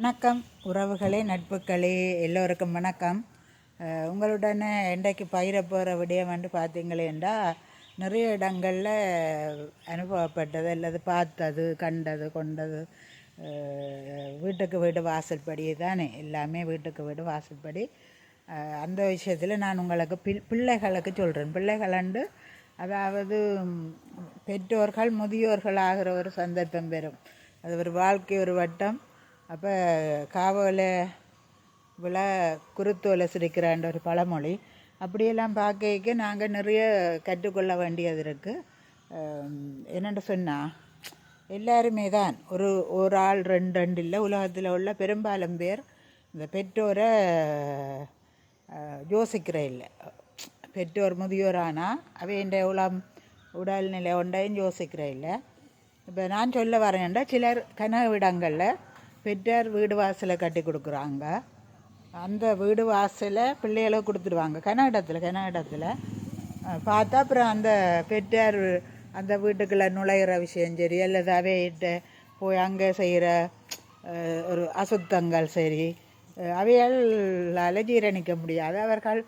வணக்கம். உறவுகளே நட்புகளே எல்லோருக்கும் வணக்கம். உங்களுடனே இன்றைக்கு பயிர போகிற விடயம் வந்து பார்த்தீங்களேண்டா நிறைய இடங்களில் அனுபவப்பட்டது அல்லது பார்த்தது கண்டது கொண்டது. வீட்டுக்கு வீடு வாசல்படி தானே எல்லாமே வீட்டுக்கு வீடு வாசல்படி. அந்த விஷயத்தில் நான் உங்களுக்கு பிள் பிள்ளைகளுக்கு சொல்கிறேன் பிள்ளைகளண்டு அதாவது பெற்றோர்கள் முதியோர்கள் ஆகிற ஒரு சந்தர்ப்பம் பெறும். அது ஒரு வாழ்க்கை ஒரு வட்டம். அப்போ காவல விழா குருத்தோலை சிரிக்கிறான்ற ஒரு பழமொழி. அப்படியெல்லாம் பார்க்க நாங்கள் நிறைய கற்றுக்கொள்ள வேண்டியது இருக்குது என்னென்னு சொன்னால் எல்லாருமே தான் ஒரு ஒரு ஆள் ரெண்டு ரெண்டு இல்லை உலகத்தில் உள்ள பெரும்பாலும் பேர் இந்த பெற்றோரை யோசிக்கிற இல்லை. பெற்றோர் முதியோரானால் அவையின் உளம் உடல்நிலை ஒன்றையும் யோசிக்கிற இல்லை. இப்போ நான் சொல்ல வரேன்டா சிலர் கனவிடங்களில் பெற்றார் வீடு வாசலை கட்டி கொடுக்குறாங்க. அந்த வீடு வாசலை பிள்ளைகளை கொடுத்துருவாங்க கனகடத்தில் கனகடத்தில். பார்த்தா அப்புறம் அந்த பெற்றார் அந்த வீட்டுக்குள்ளே நுழையிற விஷயம் சரி அல்லது அவையிட்ட போய் அங்கே செய்கிற ஒரு அசுத்தங்கள் சரி அவையால் அவைகளால் ஜீரணிக்க முடியாது. அவர்கள்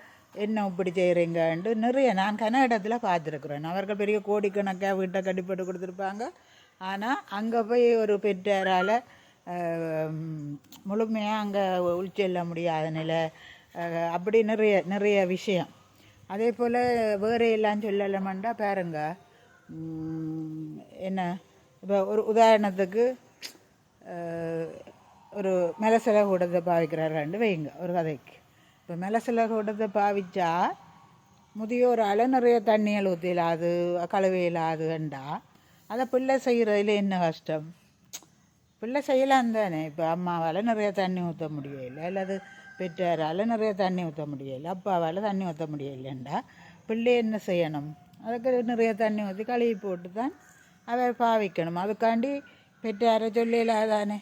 என்ன இப்படி செய்கிறீங்கன்ட்டு நிறைய நான் கன்னடத்தில் பார்த்துருக்குறேன். அவர்கள் பெரிய கோடிக்கணக்காக வீட்டை கட்டிப்பட்டு கொடுத்துருப்பாங்க. ஆனால் அங்கே போய் ஒரு பெற்றாரால் முழுமையாக அங்கே உள்ச்செல்ல முடியாத நிலை. அப்படி நிறைய நிறைய விஷயம். அதே போல் வேறு எல்லாம் சொல்லலாமண்டா பாருங்க. என்ன? இப்போ ஒரு உதாரணத்துக்கு ஒரு மெலசில கூடத்தை பாவிக்கிறார்கள் வைங்க ஒரு கதைக்கு. இப்போ மெலசில கூடத்தை பாவிச்சா முதியோரால் நிறைய தண்ணியில் ஊற்றிலாது கழுவி இல்லாதுண்டா அதை பிள்ளை செய்கிறதுல என்ன கஷ்டம்? பிள்ளை செய்யலாம் தானே? இப்போ அம்மாவால் நிறைய தண்ணி ஊற்ற முடியல. அல்லது பெற்றாரால் நிறைய தண்ணி ஊற்ற முடியல. அப்பாவால் தண்ணி ஊற்ற முடியலண்டா. பிள்ளை என்ன செய்யணும்? அதுக்கு நிறைய தண்ணி ஊற்றி கழுவி போட்டு தான் அதை பாவிக்கணும். அதுக்காண்டி பெற்றாரை சொல்லலாதானே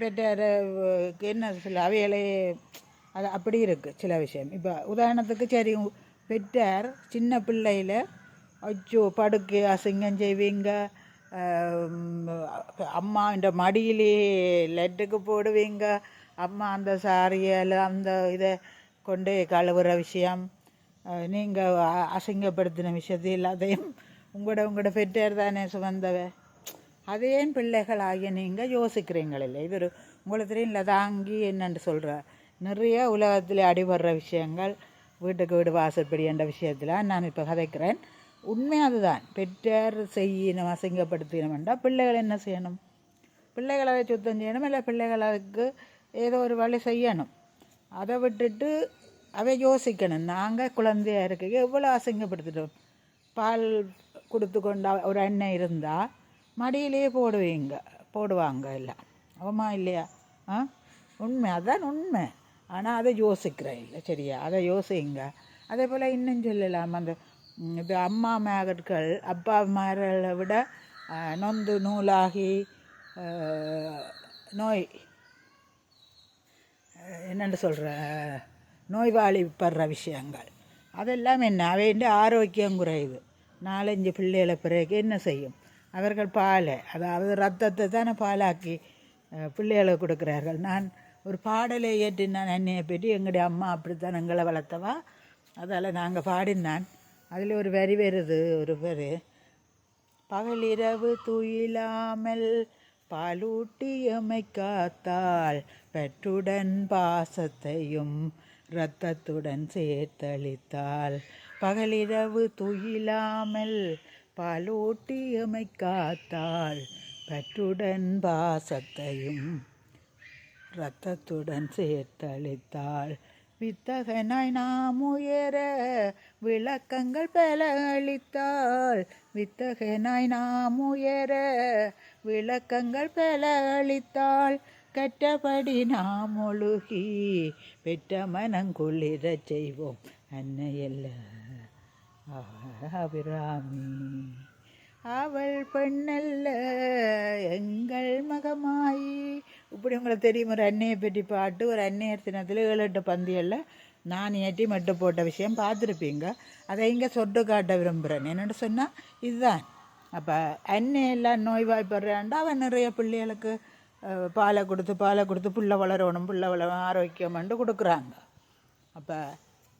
பெற்றாருக்கு என்ன சில அவையிலே அது அப்படி இருக்குது சில விஷயம். இப்போ உதாரணத்துக்கு சரி பெற்றார் சின்ன பிள்ளையில் அச்சோ படுக்கு அசிங்கம் செய்வீங்க. அம்மா இந்த மடியிலே லெட்டுக்கு போடுவீங்க. அம்மா அந்த சாரியல் அந்த இதை கொண்டு கழுவுற விஷயம். நீங்கள் அசிங்கப்படுத்தின விஷயத்தை எல்லாத்தையும் உங்களோட உங்களோட பெற்றார் தானே சுமந்தவ. அதே பிள்ளைகளாகிய நீங்கள் யோசிக்கிறீங்களில்லை. இது ஒரு உங்களுக்கு தெரியும் இல்லை தாங்கி என்னென்று சொல்கிற நிறைய உலகத்தில் அடிபடுற விஷயங்கள் வீட்டுக்கு வீடு வாசற்படி என்ற விஷயத்தில் நான் இப்போ கதைக்கிறேன். உண்மை அதுதான். பெற்றார் செய்யணும் அசிங்கப்படுத்தினோம்டா பிள்ளைகள் என்ன செய்யணும்? பிள்ளைகளை சுத்தம் செய்யணும் இல்லை பிள்ளைகளுக்கு ஏதோ ஒரு வழி செய்யணும். அதை விட்டுட்டு அவை யோசிக்கணும். நாங்கள் குழந்தையாக இருக்க எவ்வளோ அசிங்கப்படுத்திட்டோம்? பால் கொடுத்து கொண்டா ஒரு அண்ணன் இருந்தால் மடியிலேயே போடுவீங்க போடுவாங்க எல்லாம் ஆமா இல்லையா? ஆ? உண்மை அதான் உண்மை. ஆனால் அதை யோசிக்கிறேன் இல்லை சரியா? அதை யோசிங்க. அதே போல் இன்னும் சொல்லலாம். அந்த இது இப்போ அம்மா மேகட்கள் அப்பா மார்களை விட நொந்து நூலாகி நோய் என்னென்னு சொல்கிற நோய்வாளிப்படுற விஷயங்கள். அதெல்லாம் என்ன? அவையின் ஆரோக்கியம் குறையுது நாலஞ்சு பிள்ளைகளை பிறகு என்ன செய்யும்? அவர்கள் பாலை அதாவது ரத்தத்தை தானே பாலாக்கி பிள்ளைகளை பிள்ளைகளுக்கு கொடுக்குறார்கள். நான் ஒரு பாடலை ஏற்றினான் அன்னையை பற்றி எங்களுடைய அம்மா அப்படித்தான் எங்களை வளர்த்தவா? அதால் நாங்கள் பாடினான். அதில் ஒரு வரி வருது ஒரு வரி. பகலிரவு துயிலாமல் பாலூட்டியமை காத்தாள் பெற்றுடன் பாசத்தையும் இரத்தத்துடன் சேர்த்தளித்தாள் பகலிரவு துயிலாமல் பாலூட்டியமை காத்தாள் பெற்றுடன் பாசத்தையும் இரத்தத்துடன் சேர்த்தளித்தாள் வித்தகனாய் நாம் உயர விளக்கங்கள் பல அளித்தாள் வித்தகனாய் நாம் உயர விளக்கங்கள் பல அளித்தாள் கற்றபடி நாம் ஒழுகி பெற்ற மனங்குளிரச் செய்வோம். அன்னையல்ல. அபிராமி. அவள் பெண்ணல்ல எங்கள் மகமாயி. இப்படி உங்களுக்கு தெரியும் ஒரு அன்னையை பற்றி பாட்டு ஒரு அன்னையர் தினத்தில் ஏழு எட்டு பந்திகளில் நான் ஏற்றி மட்டு போட்ட விஷயம் பார்த்துருப்பீங்க. அதை இங்கே சொட்டு காட்ட விரும்புகிறேன் என்னென்னு சொன்னால் இதுதான். அப்போ அன்னையெல்லாம் நோய்வாய்ப்படுறாண்டா அவன் நிறைய பிள்ளைகளுக்கு பாலை கொடுத்து பாலை கொடுத்து புள்ள வளரணும் புள்ள வளர ஆரோக்கியம்னு கொடுக்குறாங்க. அப்போ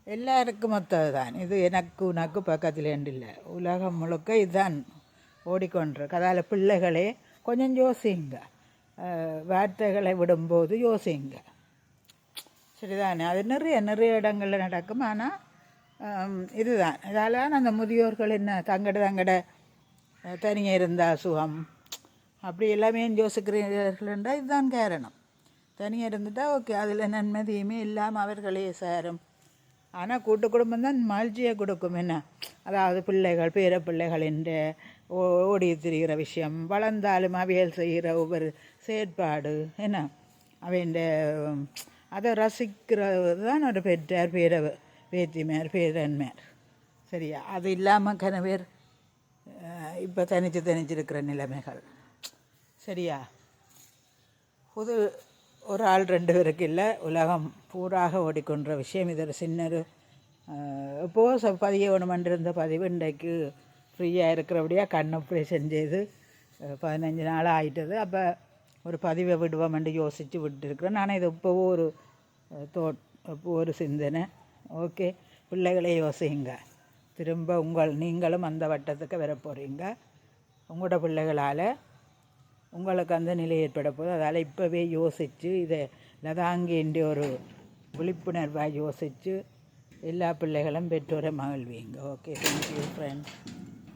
எல்லாருக்கும் மொத்தம் தான் இது எனக்கு உனக்கு பக்கத்தில் இல்லை. உலகம் முழுக்க இதுதான். ஓடிக்கொண்டிருக்கு அதால் பிள்ளைகளே கொஞ்சம் யோசிங்க. வார்த்தைகளை விடும்போது யோசிங்க. சரிதானே? அது நிறைய நிறைய இடங்களில் நடக்கும். ஆனால் இதுதான். இதால் அந்த முதியோர்கள் என்ன தங்கட தங்கட தனியாக இருந்தால் சுகம். அப்படி எல்லாமே யோசிக்கிறீர்கள்ன்றா இதுதான் காரணம். தனியாக இருந்துட்டால் ஓகே அதில் நன்மை தீமை இல்லாமல் அவர்களே சேரும். ஆனால் கூட்டு குடும்பம் தான் மகிழ்ச்சியை கொடுக்கும். என்ன? அதாவது பிள்ளைகள் பேர பிள்ளைகள் என்று ஓடி திரிகிற விஷயம். வளர்ந்தாலும் அவியல் செய்கிற ஒவ்வொரு செயற்பாடு என்ன? அவன் அதை ரசிக்கிறது தான் ஒரு பெற்றார் பேர பேத்திமார் பேரன்மார். சரியா? அது இல்லாமல் கனவேர் இப்போ தனிச்சு தனிச்சிருக்கிற நிலைமைகள். சரியா? புது ஒரு ஆள் ரெண்டு பேருக்கு இல்லை உலகம் பூராக ஓடிக்கொன்ற விஷயம். இது ஒரு சின்ன ஒரு இப்போது பதிய இருந்த பதிவு. இன்றைக்கு ஃப்ரீயாக இருக்கிறபடியாக கண் ஆப்ரேஷன் செய்து பதினஞ்சு நாள் ஆகிட்டது அப்போ ஒரு பதிவை விடுவோம்னு யோசித்து விட்டுருக்குறேன் நான் இது இப்போவோ ஒரு தோட் இப்போ ஒரு சிந்தனை. ஓகே பிள்ளைகளை யோசிங்க. திரும்ப உங்கள் நீங்களும் அந்த வட்டத்துக்கு வர போகிறீங்க உங்களோட பிள்ளைகளால் உங்களுக்கு அந்த நிலை ஏற்பட போகுது. அதால் இப்போவே யோசித்து இதை லதாங்கின்ற ஒரு விழிப்புணர்வாக யோசித்து எல்லா பிள்ளைகளும் பெற்றோரை மகிழ்வீங்க. Okay thank you friends